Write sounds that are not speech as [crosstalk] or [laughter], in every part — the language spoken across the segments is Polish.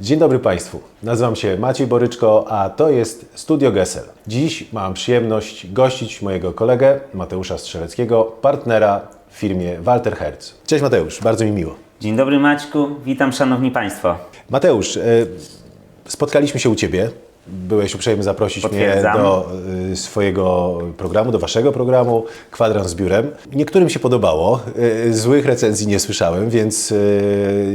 Dzień dobry Państwu. Nazywam się Maciej Boryczko, a to jest Studio Gesel. Dziś mam przyjemność gościć mojego kolegę Mateusza Strzeleckiego, partnera w firmie Walter Herz. Cześć Mateusz, bardzo mi miło. Dzień dobry Maćku, witam szanowni państwo. Mateusz, e, spotkaliśmy się u Ciebie. Byłeś uprzejmy zaprosić mnie do e, swojego programu, do Waszego programu Kwadrans z biurem. Niektórym się podobało, e, złych recenzji nie słyszałem, więc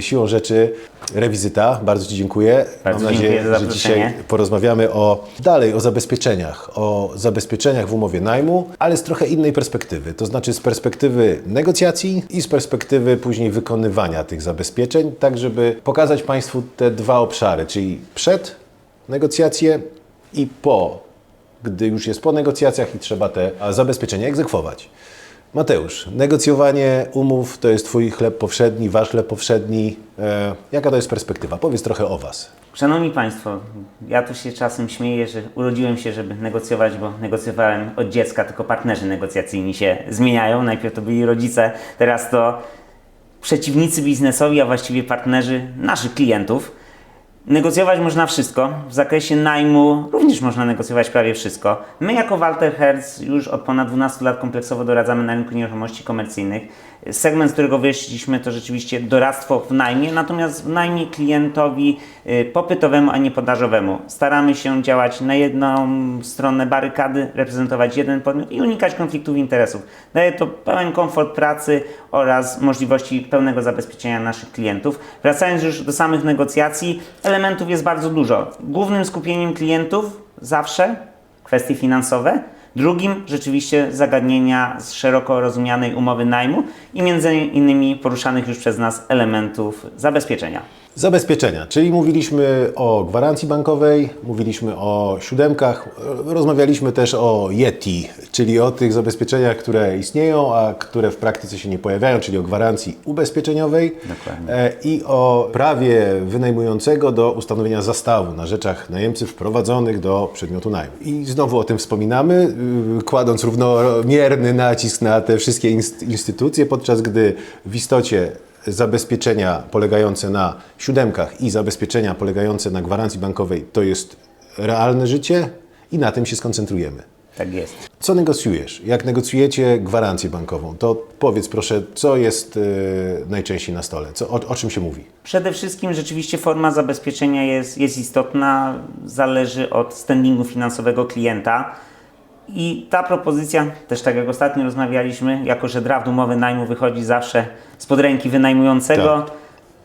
siłą rzeczy rewizyta. Bardzo Ci dziękuję. Bardzo Mam nadzieję, dziękuję za że dzisiaj zaproszenie. porozmawiamy o dalej o zabezpieczeniach, o zabezpieczeniach w umowie najmu, ale z trochę innej perspektywy. To znaczy z perspektywy negocjacji i z perspektywy później wykonywania tych zabezpieczeń, tak żeby pokazać Państwu te dwa obszary, czyli przed negocjacje i po, gdy już jest po negocjacjach i trzeba te zabezpieczenia egzekwować. Mateusz, negocjowanie umów to jest Twój chleb powszedni, Wasz chleb powszedni. E, jaka to jest perspektywa? Powiedz trochę o Was. Szanowni Państwo, ja tu się czasem śmieję, że urodziłem się, żeby negocjować, bo negocjowałem od dziecka, tylko partnerzy negocjacyjni się zmieniają. Najpierw to byli rodzice, teraz to przeciwnicy biznesowi, a właściwie partnerzy naszych klientów. Negocjować można wszystko. W zakresie najmu również można negocjować prawie wszystko. My jako Walter Herz już od ponad 12 lat kompleksowo doradzamy na rynku nieruchomości komercyjnych. Segment, z którego wyszliśmy to rzeczywiście doradztwo w najmie, natomiast w najmie klientowi y, popytowemu, a nie podażowemu. Staramy się działać na jedną stronę barykady, reprezentować jeden podmiot i unikać konfliktów interesów. Daje to pełen komfort pracy oraz możliwości pełnego zabezpieczenia naszych klientów. Wracając już do samych negocjacji, elementów jest bardzo dużo. Głównym skupieniem klientów zawsze kwestie finansowe. Drugim rzeczywiście zagadnienia z szeroko rozumianej umowy najmu i między innymi poruszanych już przez nas elementów zabezpieczenia. Zabezpieczenia, czyli mówiliśmy o gwarancji bankowej, mówiliśmy o siódemkach, rozmawialiśmy też o Yeti, czyli o tych zabezpieczeniach, które istnieją, a które w praktyce się nie pojawiają, czyli o gwarancji ubezpieczeniowej Dokładnie. e, i o prawie wynajmującego do ustanowienia zastawu na rzeczach najemcy wprowadzonych do przedmiotu najmu. I znowu o tym wspominamy, y, kładąc równomierny nacisk na te wszystkie inst- instytucje, podczas gdy w istocie zabezpieczenia polegające na siódemkach i zabezpieczenia polegające na gwarancji bankowej to jest realne życie i na tym się skoncentrujemy. Tak jest. Co negocjujesz? Jak negocjujecie gwarancję bankową, to powiedz proszę, co jest y, najczęściej na stole? Co, o, o czym się mówi? Przede wszystkim rzeczywiście forma zabezpieczenia jest, jest istotna, zależy od standingu finansowego klienta. I ta propozycja, też tak jak ostatnio rozmawialiśmy, jako że draft umowy najmu wychodzi zawsze spod ręki wynajmującego, Tak.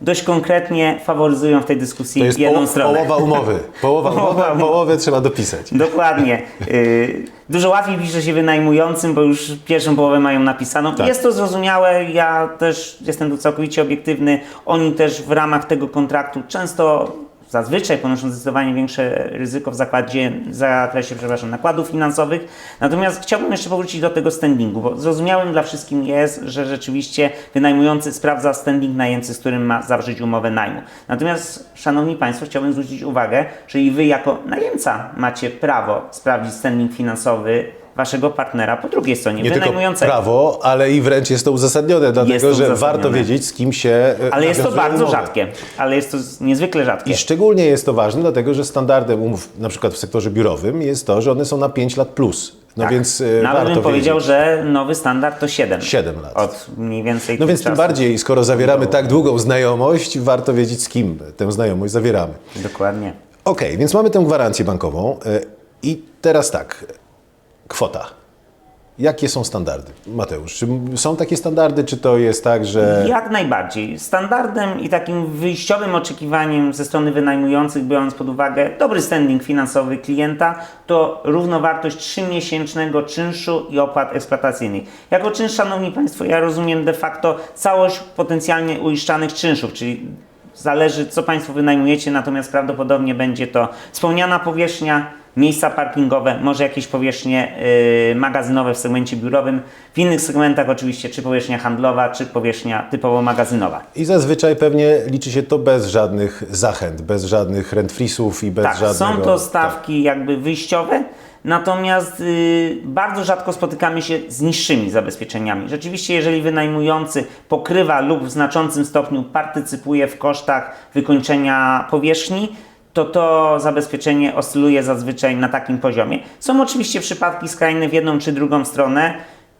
dość konkretnie faworyzują w tej dyskusji To jest jedną stronę. połowa umowy. [laughs] Połowa Połowa umowy, umowy. połowę trzeba dopisać. Dokładnie. [laughs] Y, Dużo łatwiej pisze się wynajmującym, bo już pierwszą połowę mają napisaną. Tak. Jest to zrozumiałe, ja też jestem tu całkowicie obiektywny. Oni też w ramach tego kontraktu często, zazwyczaj ponoszą zdecydowanie większe ryzyko w zakładzie, zakresie przepraszam, nakładów finansowych. Natomiast chciałbym jeszcze powrócić do tego standingu, bo zrozumiałym dla wszystkim jest, że rzeczywiście wynajmujący sprawdza standing najemcy, z którym ma zawrzeć umowę najmu. Natomiast, Szanowni Państwo, chciałbym zwrócić uwagę, że i Wy jako najemca macie prawo sprawdzić standing finansowy Waszego partnera po drugiej stronie, Nie tylko wynajmującego. prawo, ale i wręcz jest to uzasadnione, dlatego to że uzasadnione. warto wiedzieć, z kim się e, Ale jest to bardzo umowę. rzadkie. Ale jest to niezwykle rzadkie. I szczególnie jest to ważne, dlatego że standardem umów, na przykład w sektorze biurowym, jest to, że one są na 5 lat plus. No Tak. więc e, Nawet warto bym powiedział, wiedzieć. że nowy standard to 7. 7 lat. Od mniej więcej No więc tym bardziej, skoro zawieramy tak długą znajomość, warto wiedzieć, z kim tę znajomość zawieramy. Dokładnie. Okej, więc mamy tę gwarancję bankową e, i teraz tak, kwota. Jakie są standardy? Mateusz, czy są takie standardy, czy to jest tak, że... Jak najbardziej. Standardem i takim wyjściowym oczekiwaniem ze strony wynajmujących, biorąc pod uwagę dobry standing finansowy klienta, to równowartość 3-miesięcznego czynszu i opłat eksploatacyjnych. Jako czynsz, Szanowni Państwo, ja rozumiem de facto całość potencjalnie uiszczanych czynszów, czyli zależy co Państwo wynajmujecie, natomiast prawdopodobnie będzie to wspomniana powierzchnia, miejsca parkingowe, może jakieś powierzchnie y, magazynowe w segmencie biurowym. W innych segmentach oczywiście czy powierzchnia handlowa, czy powierzchnia typowo magazynowa. I zazwyczaj pewnie liczy się to bez żadnych zachęt, bez żadnych rentfrisów i bez Tak, żadnego... są to stawki jakby wyjściowe, natomiast y, bardzo rzadko spotykamy się z niższymi zabezpieczeniami. Rzeczywiście, jeżeli wynajmujący pokrywa lub w znaczącym stopniu partycypuje w kosztach wykończenia powierzchni, to to zabezpieczenie oscyluje zazwyczaj na takim poziomie. Są oczywiście przypadki skrajne w jedną czy drugą stronę.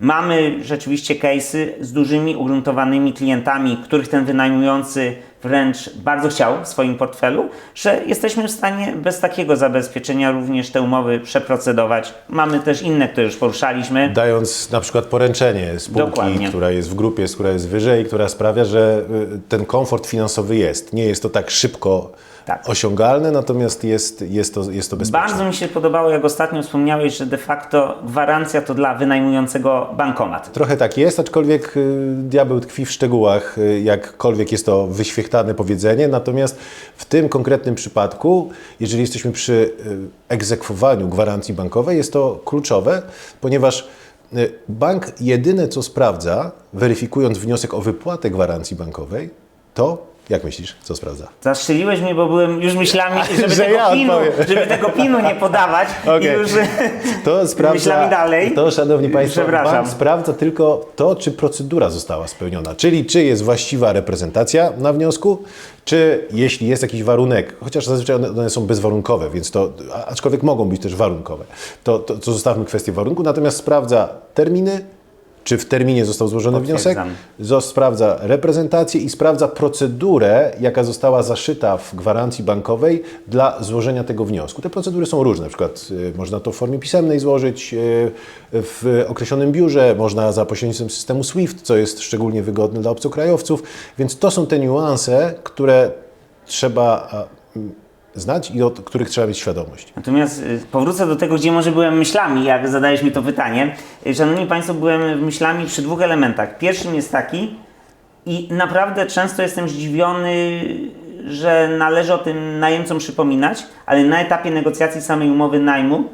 Mamy rzeczywiście case'y z dużymi, ugruntowanymi klientami, których ten wynajmujący wręcz bardzo chciał w swoim portfelu, że jesteśmy w stanie bez takiego zabezpieczenia również te umowy przeprocedować. Mamy też inne, które już poruszaliśmy. Dając na przykład poręczenie spółki, Dokładnie. która jest w grupie, która jest wyżej, która sprawia, że y, ten komfort finansowy jest. Nie jest to tak szybko Tak. osiągalne, natomiast jest, jest, to, jest to bezpieczne. Bardzo mi się podobało, jak ostatnio wspomniałeś, że de facto gwarancja to dla wynajmującego bankomat. Trochę tak jest, aczkolwiek y, diabeł tkwi w szczegółach, y, jakkolwiek jest to wyświechtane powiedzenie. Natomiast w tym konkretnym przypadku, jeżeli jesteśmy przy y, egzekwowaniu gwarancji bankowej, jest to kluczowe, ponieważ bank jedyne co sprawdza, weryfikując wniosek o wypłatę gwarancji bankowej, to jak myślisz, co sprawdza? Zastrzeliłeś mnie, bo byłem już myślami, [laughs] żeby, Że tego, ja pinu, odpowiem. [laughs] żeby tego pinu nie podawać. [laughs] I Okej. już To sprawdza, myślami dalej. To, szanowni Państwo, bank sprawdza tylko to, czy procedura została spełniona, czyli czy jest właściwa reprezentacja na wniosku, czy jeśli jest jakiś warunek, chociaż zazwyczaj one, są bezwarunkowe, więc to, aczkolwiek mogą być też warunkowe, to, to, to zostawmy kwestię warunku, natomiast sprawdza terminy, czy w terminie został złożony wniosek, sprawdza reprezentację i sprawdza procedurę, jaka została zaszyta w gwarancji bankowej dla złożenia tego wniosku. Te procedury są różne, na przykład y, można to w formie pisemnej złożyć y, w określonym biurze, można za pośrednictwem systemu SWIFT, co jest szczególnie wygodne dla obcokrajowców, więc to są te niuanse, które trzeba znać i od których trzeba mieć świadomość. Natomiast y, powrócę do tego, gdzie może byłem myślami, jak zadałeś mi to pytanie. Y, Szanowni Państwo, byłem myślami przy dwóch elementach. Pierwszym jest taki, i naprawdę często jestem zdziwiony, że należy o tym najemcom przypominać, ale na etapie negocjacji samej umowy najmu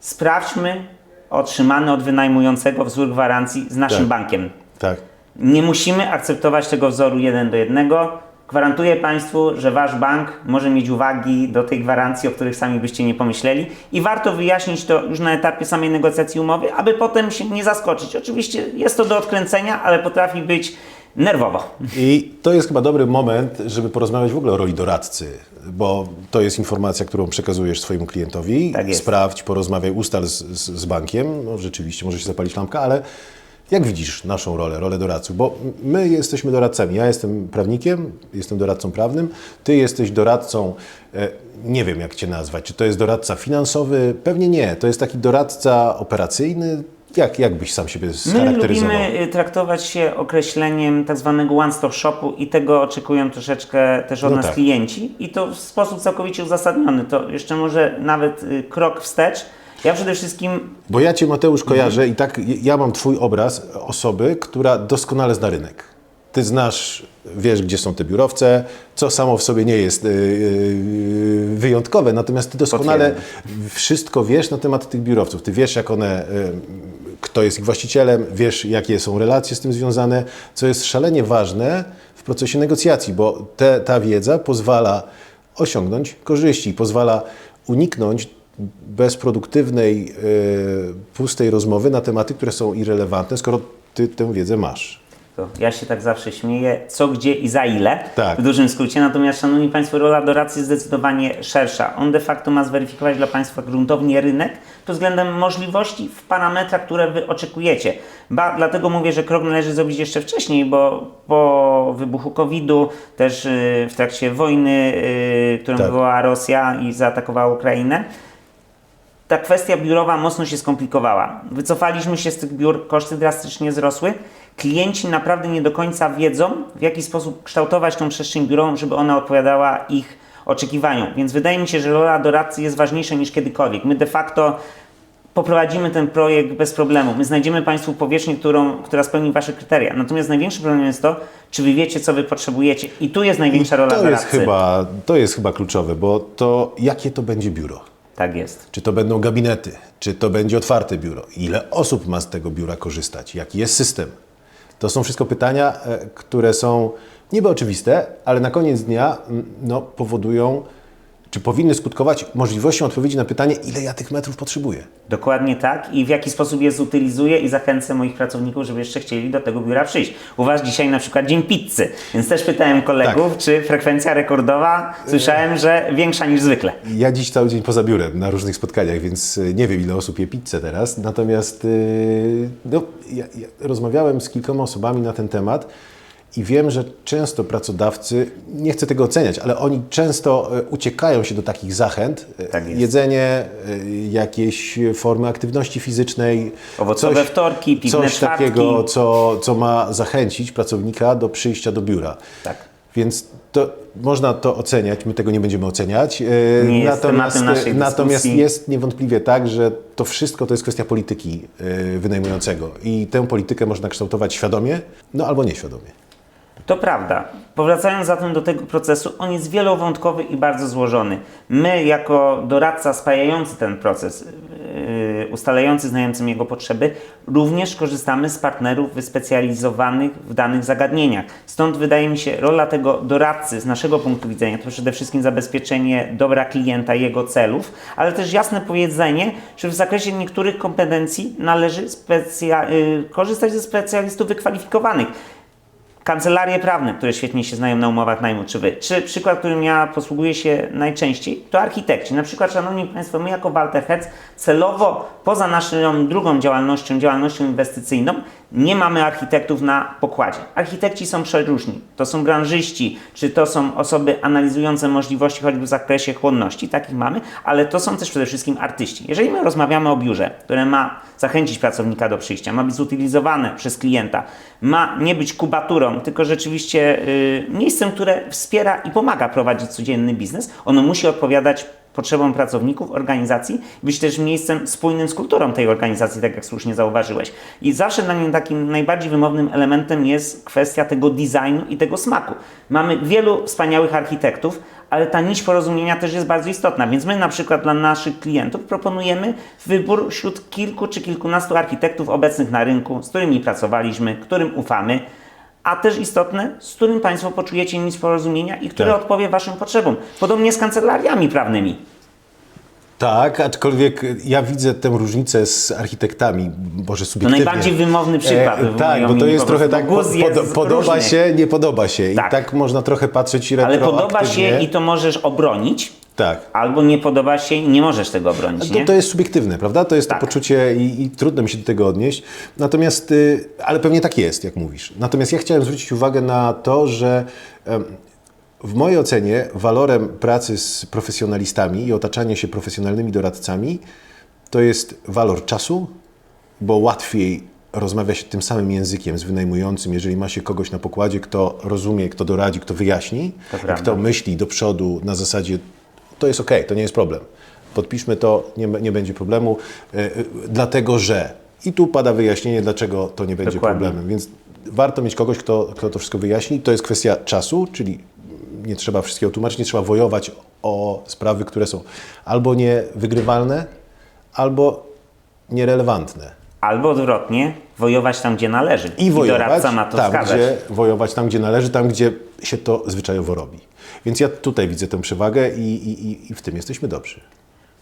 sprawdźmy otrzymany od wynajmującego wzór gwarancji z naszym Tak. bankiem. Tak. Nie musimy akceptować tego wzoru jeden do jednego. Gwarantuję Państwu, że Wasz bank może mieć uwagi do tej gwarancji, o których sami byście nie pomyśleli i warto wyjaśnić to już na etapie samej negocjacji umowy, aby potem się nie zaskoczyć. Oczywiście jest to do odkręcenia, ale potrafi być nerwowo. I to jest chyba dobry moment, żeby porozmawiać w ogóle o roli doradcy, bo to jest informacja, którą przekazujesz swojemu klientowi. Tak. Sprawdź, porozmawiaj, ustal z, z, z bankiem. No, rzeczywiście może się zapalić lampka, ale jak widzisz naszą rolę, rolę doradców? Bo my jesteśmy doradcami. Ja jestem prawnikiem, jestem doradcą prawnym, ty jesteś doradcą, e, nie wiem jak cię nazwać. Czy to jest doradca finansowy? Pewnie nie. To jest taki doradca operacyjny. Jak, jak byś sam siebie My scharakteryzował? lubimy y, traktować się określeniem tak zwanego one-stop shopu i tego oczekują troszeczkę też od No nas tak. klienci i to w sposób całkowicie uzasadniony. To jeszcze może nawet y, krok wstecz. Ja przede wszystkim Bo ja Cię, Mateusz, kojarzę i tak ja mam Twój obraz osoby, która doskonale zna rynek. Ty znasz, wiesz, gdzie są te biurowce, co samo w sobie nie jest yy, yy, wyjątkowe, natomiast Ty doskonale wszystko wiesz na temat tych biurowców. Ty wiesz, jak one, yy, kto jest ich właścicielem, wiesz, jakie są relacje z tym związane, co jest szalenie ważne w procesie negocjacji, bo te, ta wiedza pozwala osiągnąć korzyści, pozwala uniknąć bezproduktywnej, yy, pustej rozmowy na tematy, które są irrelevantne, skoro ty tę wiedzę masz. To ja się tak zawsze śmieję, co, gdzie i za ile, Tak. w dużym skrócie. Natomiast, Szanowni Państwo, rola doradcy jest zdecydowanie szersza. On de facto ma zweryfikować dla Państwa gruntownie rynek pod względem możliwości w parametrach, które Wy oczekujecie. Ba, dlatego mówię, że krok należy zrobić jeszcze wcześniej, bo po wybuchu COVID-u, też y, w trakcie wojny, y, którą Tak. wywołała Rosja i zaatakowała Ukrainę, ta kwestia biurowa mocno się skomplikowała. Wycofaliśmy się z tych biur, koszty drastycznie wzrosły. Klienci naprawdę nie do końca wiedzą, w jaki sposób kształtować tą przestrzeń biurową, żeby ona odpowiadała ich oczekiwaniom. Więc wydaje mi się, że rola doradcy jest ważniejsza niż kiedykolwiek. My de facto poprowadzimy ten projekt bez problemu. My znajdziemy Państwu powierzchnię, którą, która spełni Wasze kryteria. Natomiast największy problem jest to, czy Wy wiecie, co Wy potrzebujecie. I tu jest największa rola to jest, doradcy. chyba, to jest chyba kluczowe, bo to jakie to będzie biuro? Tak jest. Czy to będą gabinety, czy to będzie otwarte biuro, ile osób ma z tego biura korzystać, jaki jest system. To są wszystko pytania, e, które są niby oczywiste, ale na koniec dnia mm, no, powodują, czy powinny skutkować możliwością odpowiedzi na pytanie, ile ja tych metrów potrzebuję. Dokładnie tak i w jaki sposób je zutylizuję i zachęcę moich pracowników, żeby jeszcze chcieli do tego biura przyjść. U Was dzisiaj na przykład dzień pizzy, więc też pytałem kolegów, czy frekwencja rekordowa, słyszałem, że większa niż zwykle. Ja dziś cały dzień poza biurem na różnych spotkaniach, więc y, nie wiem ile osób je pizzę teraz. Natomiast y, no, ja, ja rozmawiałem z kilkoma osobami na ten temat i wiem, że często pracodawcy, nie chcę tego oceniać, ale oni często y, uciekają się do takich zachęt. y, Tak. Jedzenie, y, jakieś formy aktywności fizycznej. Owocowe wtorki, piwne Coś czwartki. takiego, co, co ma zachęcić pracownika do przyjścia do biura. Tak. Więc to, można to oceniać, my tego nie będziemy oceniać. E, Nie natomiast naszej natomiast jest niewątpliwie tak, że to wszystko to jest kwestia polityki e, wynajmującego i tę politykę można kształtować świadomie, no albo nieświadomie. To prawda. Powracając zatem do tego procesu, on jest wielowątkowy i bardzo złożony. My, jako doradca spajający ten proces, yy, ustalający, znającym jego potrzeby, również korzystamy z partnerów wyspecjalizowanych w danych zagadnieniach. Stąd wydaje mi się, rola tego doradcy z naszego punktu widzenia to przede wszystkim zabezpieczenie dobra klienta jego celów, ale też jasne powiedzenie, że w zakresie niektórych kompetencji należy yy, korzystać ze specjalistów wykwalifikowanych kancelarie prawne, które świetnie się znają na umowach najmu, czy wy. Czy przykład, którym ja posługuję się najczęściej, to architekci. Na przykład, Szanowni Państwo, my jako Walter Hetz celowo poza naszą drugą działalnością, działalnością inwestycyjną, nie mamy architektów na pokładzie. Architekci są przeróżni. To są branżyści, czy to są osoby analizujące możliwości choćby w zakresie chłonności, takich mamy, ale to są też przede wszystkim artyści. Jeżeli my rozmawiamy o biurze, które ma zachęcić pracownika do przyjścia, ma być zutylizowane przez klienta, ma nie być kubaturą, tylko rzeczywiście y, miejscem, które wspiera i pomaga prowadzić codzienny biznes, ono musi odpowiadać potrzebom pracowników, organizacji, być też miejscem spójnym z kulturą tej organizacji, tak jak słusznie zauważyłeś. I zawsze dla mnie takim najbardziej wymownym elementem jest kwestia tego designu i tego smaku. Mamy wielu wspaniałych architektów, ale ta nić porozumienia też jest bardzo istotna, więc my na przykład dla naszych klientów proponujemy wybór wśród kilku czy kilkunastu architektów obecnych na rynku, z którymi pracowaliśmy, którym ufamy, a też istotne, z którym Państwo poczujecie nić porozumienia i które Tak. odpowie Waszym potrzebom. Podobnie z kancelariami prawnymi. Tak, aczkolwiek ja widzę tę różnicę z architektami, może To subiektywnie. najbardziej wymowny przykład. E, tak, bo to jest trochę tak, po, podoba się, nie podoba się. I Tak. tak można trochę patrzeć Ale retroaktywnie. podoba się i to możesz obronić, Tak. albo nie podoba się i nie możesz tego obronić, To, nie? to jest subiektywne, prawda? To jest Tak. to poczucie i, i trudno mi się do tego odnieść. Natomiast, y, ale pewnie tak jest, jak mówisz. Natomiast ja chciałem zwrócić uwagę na to, że em, w mojej ocenie walorem pracy z profesjonalistami i otaczania się profesjonalnymi doradcami to jest walor czasu, bo łatwiej rozmawia się tym samym językiem z wynajmującym, jeżeli ma się kogoś na pokładzie, kto rozumie, kto doradzi, kto wyjaśni, kto myśli do przodu na zasadzie to jest ok, to nie jest problem. Podpiszmy to, nie, nie będzie problemu, e, e, dlatego że. I tu pada wyjaśnienie, dlaczego to nie będzie Dokładnie. problemem. Więc warto mieć kogoś, kto, kto to wszystko wyjaśni. To jest kwestia czasu, czyli nie trzeba wszystkiego tłumaczyć, nie trzeba wojować o sprawy, które są albo niewygrywalne, albo nierelewantne. Albo odwrotnie, wojować tam, gdzie należy. I wojować doradca ma to tam, wskazać. gdzie, wojować tam, gdzie należy, tam, gdzie się to zwyczajowo robi. Więc ja tutaj widzę tę przewagę i, i, i- i w tym jesteśmy dobrzy.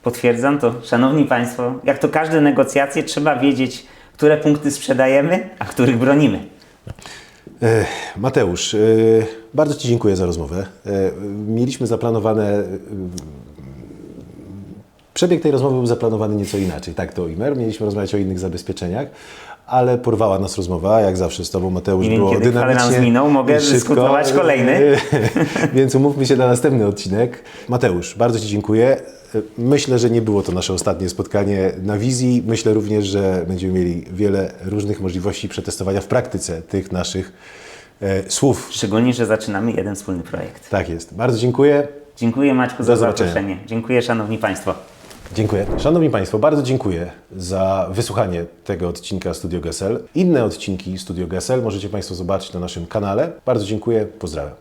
Potwierdzam to, Szanowni Państwo, jak to każde negocjacje, trzeba wiedzieć, które punkty sprzedajemy, a których bronimy. E, Mateusz, e, bardzo Ci dziękuję za rozmowę. E, Mieliśmy zaplanowane. Przebieg tej rozmowy był zaplanowany nieco inaczej. Tak to Imer. Mieliśmy rozmawiać o innych zabezpieczeniach, ale porwała nas rozmowa, jak zawsze z Tobą, Mateusz. Nie wiem, było kiedy dynamicznie. kwadrans minął, mogę i szybko. dyskutować kolejny. [laughs] Więc umówmy się na następny odcinek. Mateusz, bardzo Ci dziękuję. Myślę, że nie było to nasze ostatnie spotkanie na wizji. Myślę również, że będziemy mieli wiele różnych możliwości przetestowania w praktyce tych naszych e, słów. Szczególnie, że zaczynamy jeden wspólny projekt. Tak jest. Bardzo dziękuję. Dziękuję Maćku Do za zobaczenia. zaproszenie. Dziękuję Szanowni Państwo. Dziękuję. Szanowni Państwo, bardzo dziękuję za wysłuchanie tego odcinka Studio Gesel. Inne odcinki Studio Gesel możecie Państwo zobaczyć na naszym kanale. Bardzo dziękuję. Pozdrawiam.